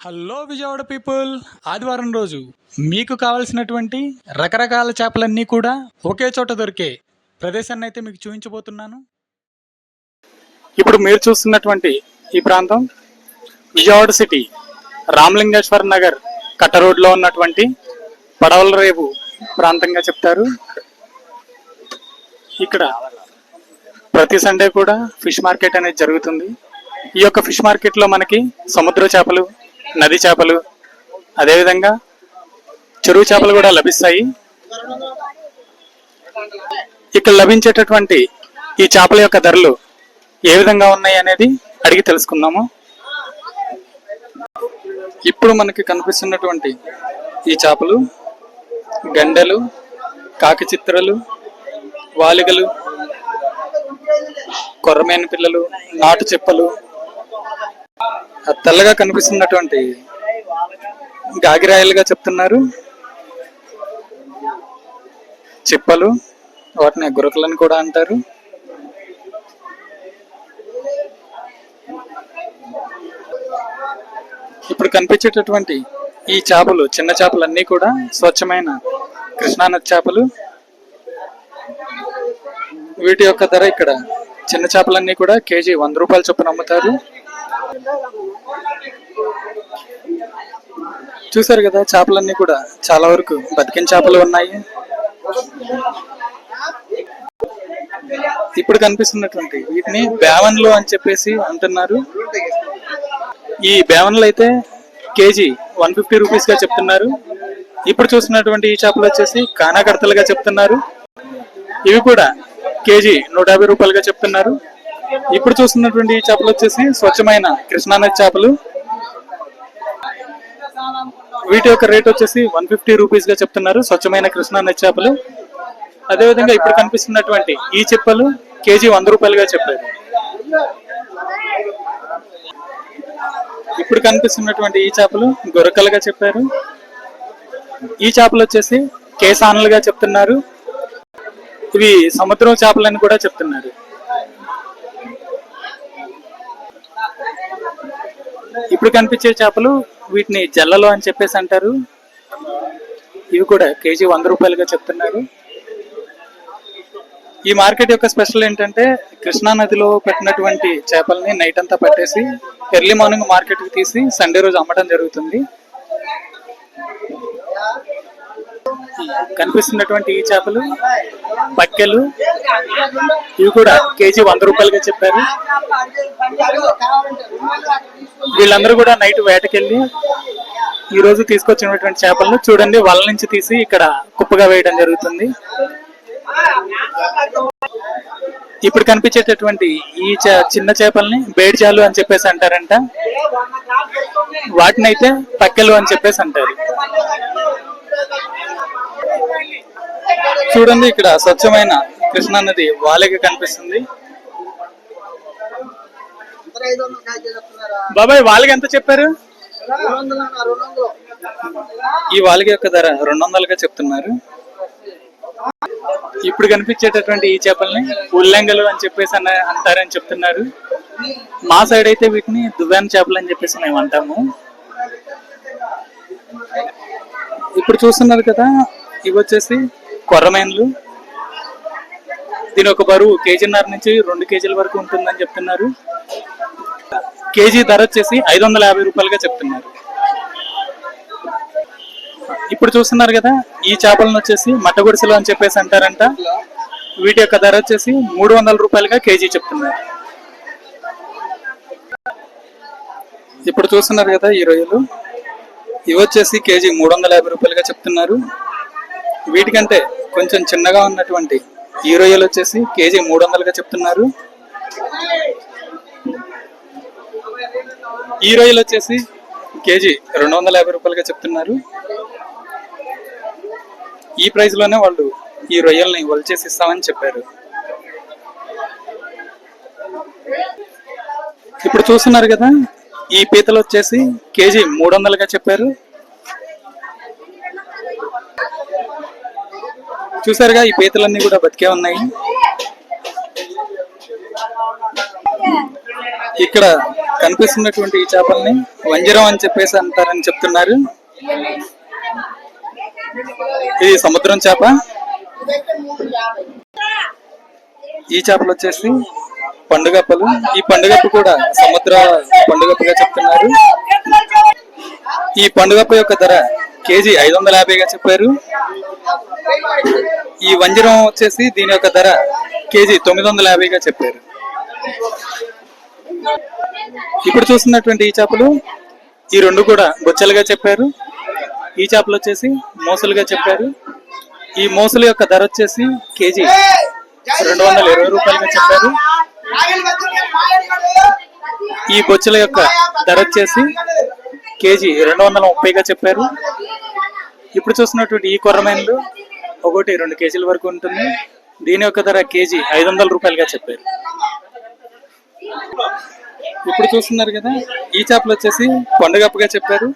Hello Vijayawada people. ఆదివారం రోజు మీకు కావలసినటువంటి రకరకాల చేపలన్నీ కూడా ఒకే చోట దొరికే ప్రదేశాన్ని అయితే మీకు చూపించబోతున్నాను. ఇప్పుడు మీరు చూస్తున్నటువంటి ఈ ప్రాంతం విజయవాడ సిటీ రామలింగేశ్వర నగర్ కట్ట రోడ్లో ఉన్నటువంటి పడవల రేవు ప్రాంతంగా చెప్తారు. ఇక్కడ ప్రతి సండే కూడా ఫిష్ మార్కెట్ అనేది జరుగుతుంది. ఈ యొక్క ఫిష్ మార్కెట్లో మనకి సముద్ర చేపలు నది చేపలు అదేవిధంగా చెరువు చేపలు కూడా లభిస్తాయి. ఇక్కడ లభించేటటువంటి ఈ చేపల యొక్క ధరలు ఏ విధంగా ఉన్నాయి అనేది అడిగి తెలుసుకుందాము. ఇప్పుడు మనకి కనిపిస్తున్నటువంటి ఈ చేపలు గండెలు కాకి చిత్రలు వాలిగలు కొర్రమేన పిల్లలు నాటు చెప్పలు తెల్లగా కనిపిస్తున్నటువంటి గాగిరాయలుగా చెప్తున్నారు. చిప్పలు వాటిని గురకలని కూడా అంటారు. ఇప్పుడు కనిపించేటటువంటి ఈ చేపలు చిన్న చేపలన్నీ కూడా స్వచ్ఛమైన కృష్ణానది చేపలు. వీటి యొక్క ధర ఇక్కడ చిన్న చేపలన్నీ కూడా కేజీ వంద రూపాయల చొప్పున అమ్ముతారు. చూసారు కదా చేపలన్నీ కూడా చాలా వరకు బతికిన చేపలు ఉన్నాయి. ఇప్పుడు కనిపిస్తున్నటువంటి వీటిని బేవన్లు అని చెప్పేసి అంటున్నారు. ఈ బేవన్లు అయితే కేజీ వన్ ఫిఫ్టీ రూపీస్గా చెప్తున్నారు. ఇప్పుడు చూస్తున్నటువంటి ఈ చేపలు వచ్చేసి కానాకడతలుగా చెప్తున్నారు. ఇవి కూడా కేజీ నూట యాభై రూపాయలుగా చెప్తున్నారు. ఇప్పుడు చూస్తున్నటువంటి ఈ చేపలు వచ్చేసి స్వచ్ఛమైన కృష్ణానది చేపలు. వీటి యొక్క రేట్ వచ్చేసి వన్ ఫిఫ్టీ రూపీస్గా చెప్తున్నారు స్వచ్ఛమైన కృష్ణానది చేపలు. అదేవిధంగా ఇప్పుడు కనిపిస్తున్నటువంటి ఈ చెప్పలు కేజీ వంద రూపాయలుగా చెప్పారు. ఇప్పుడు కనిపిస్తున్నటువంటి ఈ చేపలు గొరకలుగా చెప్పారు. ఈ చేపలు వచ్చేసి కేసానలుగా చెప్తున్నారు. ఇవి సముద్రం చేపలని కూడా చెప్తున్నారు. ఇప్పుడు కనిపించే చేపలు వీటిని జల్లలు అని చెప్పేసి అంటారు. ఇవి కూడా కేజీ వంద రూపాయలుగా చెప్తున్నారు. ఈ మార్కెట్ యొక్క స్పెషల్ ఏంటంటే కృష్ణా నదిలో పెట్టినటువంటి చేపల్ని నైట్ అంతా పట్టేసి ఎర్లీ మార్నింగ్ మార్కెట్కి తీసి సండే రోజు అమ్మడం జరుగుతుంది. కనిపిస్తున్నటువంటి ఈ చేపలు పక్కెలు ఇవి కూడా కేజీ వంద రూపాయలుగా చెప్పారు. వీళ్ళందరూ కూడా నైట్ వేటకెళ్ళి ఈ రోజు తీసుకొచ్చినటువంటి చేపలను చూడండి వల నుంచి తీసి ఇక్కడ కుప్పగా వేయడం జరుగుతుంది. ఇప్పుడు కనిపించేటటువంటి ఈ చే- చిన్న చేపల్ని బేడిచాలు అని చెప్పేసి అంటారంట. వాటిని అయితే పక్కెలు అని చెప్పేసి అంటారు. చూడండి ఇక్కడ స్వచ్ఛమైన కృష్ణా నది వాలిగా కనిపిస్తుంది. బాబాయ్ వాలిగ ఎంత చెప్పారు? ఈ వాలిగ యొక్క ధర రెండు వందలుగా చెప్తున్నారు. ఇప్పుడు కనిపించేటటువంటి ఈ చేపల్ని ఉల్లంగలు అని చెప్పేసి అన్న అంటారని చెప్తున్నారు. మా సైడ్ అయితే వీటిని దువ్వాన్ చేపలు అని చెప్పేసి మేము అంటాము. ఇప్పుడు చూస్తున్నారు కదా ఇవి వచ్చేసి కొర్రమేన్లు. దీని ఒక బరువు కేజీన్నర నుంచి రెండు కేజీల వరకు ఉంటుందని చెప్తున్నారు. కేజీ ధర వచ్చేసి ఐదు వందల యాభై రూపాయలుగా చెప్తున్నారు. ఇప్పుడు చూస్తున్నారు కదా ఈ చేపలను వచ్చేసి మట్టగుడిసెలు అని చెప్పేసి అంటారంట. వీటి యొక్క ధర వచ్చేసి మూడు వందల రూపాయలుగా కేజీ చెప్తున్నారు. ఇప్పుడు చూస్తున్నారు కదా ఈ రొయ్యలు. ఇవి వచ్చేసి కేజీ మూడు వందల యాభై రూపాయలుగా చెప్తున్నారు. వీటికంటే కొంచెం చిన్నగా ఉన్నటువంటి ఈ రొయ్యలు వచ్చేసి కేజీ మూడు వందలుగా చెప్తున్నారు. ఈ రొయ్యలు వచ్చేసి కేజీ రెండు వందల యాభై రూపాయలుగా చెప్తున్నారు. ఈ ప్రైస్లోనే వాళ్ళు ఈ రొయ్యల్ని వలిచేసి ఇస్తామని చెప్పారు. ఇప్పుడు చూస్తున్నారు కదా ఈ పీతలు వచ్చేసి కేజీ మూడు వందలుగా చెప్పారు. చూసారుగా ఈ పీతలన్నీ కూడా బతికే ఉన్నాయి. ఇక్కడ కనిపిస్తున్నటువంటి ఈ చేపల్ని వంజరం అని చెప్పేసి అంటారని చెప్తున్నారు. ఇది సముద్రం చేప. ఈ చేపలు వచ్చేసి పండుగప్పలు. ఈ పండుగప్పు కూడా సముద్ర పండుగప్పగా చెప్తున్నారు. ఈ పండుగప్ప యొక్క ధర కేజీ ఐదు వందల యాభైగా చెప్పారు. ఈ వంజరం వచ్చేసి దీని యొక్క ధర కేజీ తొమ్మిది వందల యాభైగా చెప్పారు. ఇప్పుడు చూస్తున్నటువంటి ఈ చేపలు ఈ రెండు కూడా బొచ్చలుగా చెప్పారు. ఈ చేపలు వచ్చేసి మోసలుగా చెప్పారు. ఈ మోసల యొక్క ధర వచ్చేసి కేజీ రెండు వందల ఇరవై రూపాయలుగా చెప్పారు. ఈ బొచ్చల యొక్క ధర వచ్చేసి కేజీ రెండు వందల ముప్పైగా చెప్పారు. ఇప్పుడు చూస్తున్నటువంటి ఈ కొర్రమైనలు ఒకటి రెండు కేజీల వరకు ఉంటుంది. దీని యొక్క ధర కేజీ ఐదు వందల రూపాయలుగా చెప్పారు. ఇప్పుడు చూస్తున్నారు కదా ఈ చేపలు వచ్చేసి పండుగప్పగా చెప్పారు.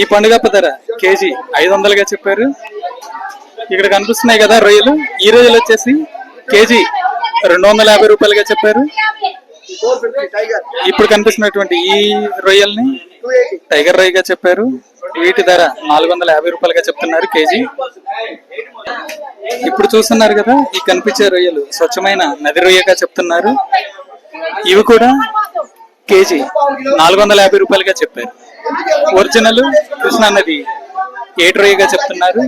ఈ పండుగప్ప ధర కేజీ ఐదు వందలుగా చెప్పారు. ఇక్కడ కనిపిస్తున్నాయి కదా రొయ్యలు. ఈ రొయ్యలు వచ్చేసి కేజీ రెండు వందల యాభై రూపాయలుగా చెప్పారు. ఇప్పుడు కనిపిస్తున్నటువంటి ఈ రొయ్యల్ని టైగర్ రొయ్యగా చెప్పారు. వీటి ధర నాలుగు వందల యాభై రూపాయలుగా చెప్తున్నారు కేజీ. ఇప్పుడు చూస్తున్నారు కదా ఈ కనిపించే రొయ్యలు స్వచ్ఛమైన నది రొయ్యగా చెప్తున్నారు. ఇవి కూడా కేజీ నాలుగు వందల యాభై రూపాయలుగా చెప్పారు. ఒరిజినల్ కృష్ణా నది ఏటు రొయ్యగా చెప్తున్నారు.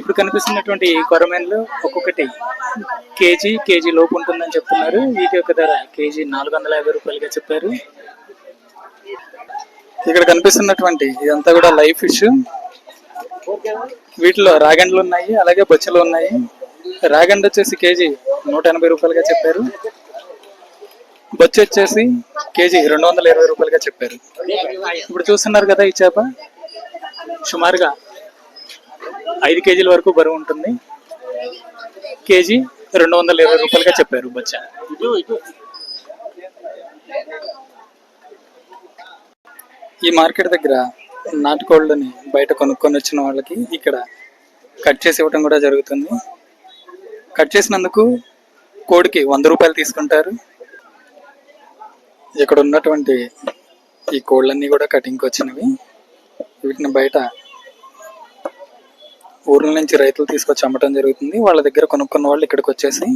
ఇప్పుడు కనిపిస్తున్నటువంటి కొరమేన్లు ఒక్కొక్కటి కేజీ కేజీ లోపు ఉంటుందని చెప్తున్నారు. వీటి యొక్క ధర కేజీ నాలుగు వందల యాభై రూపాయలుగా చెప్పారు. ఇక్కడ కనిపిస్తున్నటువంటి ఇదంతా కూడా లైవ్ ఫిష్ వీటిలో రాగండ్లు ఉన్నాయి అలాగే బొచ్చలు ఉన్నాయి. రాగండ్ వచ్చేసి కేజీ నూట ఎనభై రూపాయలుగా చెప్పారు. బొచ్చ వచ్చేసి కేజీ రెండు వందల ఇరవై రూపాయలుగా చెప్పారు. ఇప్పుడు చూస్తున్నారు కదా ఈ చేప. సుమారుగా ఐదు కేజీల వరకు బరువు ఉంటుంది. కేజీ రెండు వందల ఇరవై రూపాయలుగా చెప్పారు బొచ్చ. ఈ మార్కెట్ దగ్గర నాటుకోళ్ళని బయట కొనుక్కొని వచ్చిన వాళ్ళకి ఇక్కడ కట్ చేసి ఇవ్వటం కూడా జరుగుతుంది. కట్ చేసినందుకు కోడికి వంద రూపాయలు తీసుకుంటారు. ఇక్కడ ఉన్నటువంటి ఈ కోళ్ళన్నీ కూడా కటింగ్కి వచ్చినవి. వీటిని బయట ఊర్ల నుంచి రైతులు తీసుకొచ్చి అమ్మటం జరుగుతుంది. వాళ్ళ దగ్గర కొనుక్కున్న వాళ్ళు ఇక్కడికి వచ్చేసి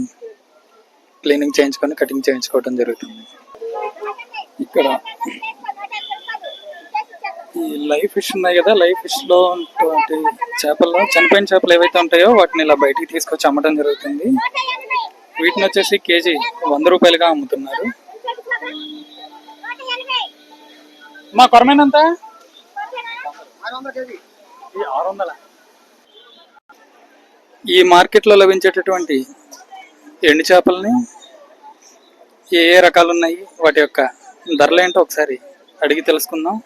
క్లీనింగ్ చేయించుకొని కటింగ్ చేయించుకోవడం జరుగుతుంది. ఇక్కడ ఈ లైవ్ ఫిష్ ఉన్నాయి కదా లైవ్ ఫిష్లో ఉన్నటువంటి చేపల్లో చనిపోయిన చేపలు ఏవైతే ఉంటాయో వాటిని ఇలా బయటికి తీసుకొచ్చి అమ్మడం జరుగుతుంది. వీటిని వచ్చేసి కేజీ వంద రూపాయలుగా అమ్ముతున్నారు. మా కొరమైనంత ఆరు వందల ఈ మార్కెట్లో లభించేటటువంటి ఎండు చేపల్ని ఏ ఏ రకాలు ఉన్నాయి? వాటి యొక్క ధరలు ఏంటో ఒకసారి అడిగి తెలుసుకుందాం.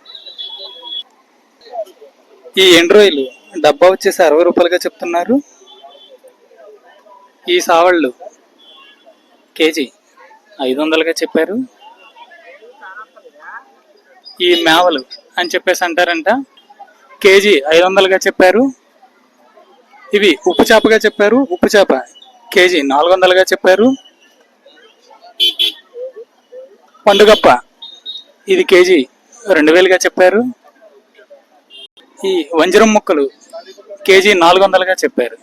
ఈ ఎండు రొయ్యలు డబ్బా వచ్చేసి అరవై రూపాయలుగా చెప్తున్నారు. ఈ సావళ్ళు కేజీ ఐదు వందలుగా చెప్పారు. ఈ మేవలు అని చెప్పేసి అంటారంట. కేజీ ఐదు వందలుగా చెప్పారు. ఇవి ఉప్పు చేపగా చెప్పారు. ఉప్పు చేప కేజీ నాలుగు వందలుగా చెప్పారు. పండుగప్ప ఇది కేజీ రెండు వేలుగా చెప్పారు. ఈ వంజరం ముక్కలు కేజీ నాలుగు వందలుగా చెప్పారు.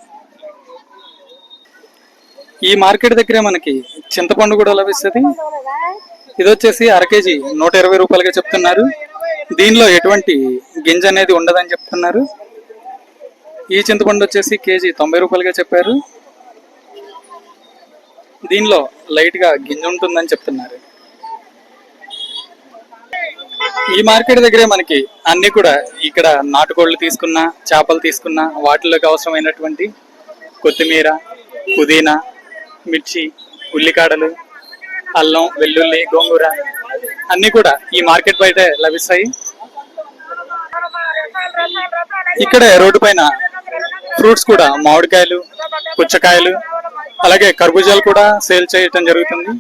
ఈ మార్కెట్ దగ్గరే మనకి చింతపండు కూడా లభిస్తుంది. ఇది వచ్చేసి అర కేజీ నూట ఇరవై రూపాయలుగా చెప్తున్నారు. దీనిలో ఎటువంటి గింజ అనేది ఉండదని చెప్తున్నారు. ఈ చింతపండు వచ్చేసి కేజీ తొంభై రూపాయలుగా చెప్పారు. దీనిలో లైట్గా గింజ ఉంటుందని చెప్తున్నారు. ఈ మార్కెట్ దగ్గరే మనకి అన్ని కూడా ఇక్కడ నాటుకోళ్ళు తీసుకున్న చేపలు తీసుకున్న వాటిలోకి అవసరమైనటువంటి కొత్తిమీర పుదీనా మిర్చి ఉల్లికాడలు అల్లం వెల్లుల్లి గోంగూర అన్ని కూడా ఈ మార్కెట్ బయట లభిస్తాయి. ఇక్కడే రోడ్డు పైన ఫ్రూట్స్ కూడా మామిడికాయలు పుచ్చకాయలు అలాగే కర్బూజాలు కూడా సేల్ చేయటం జరుగుతుంది.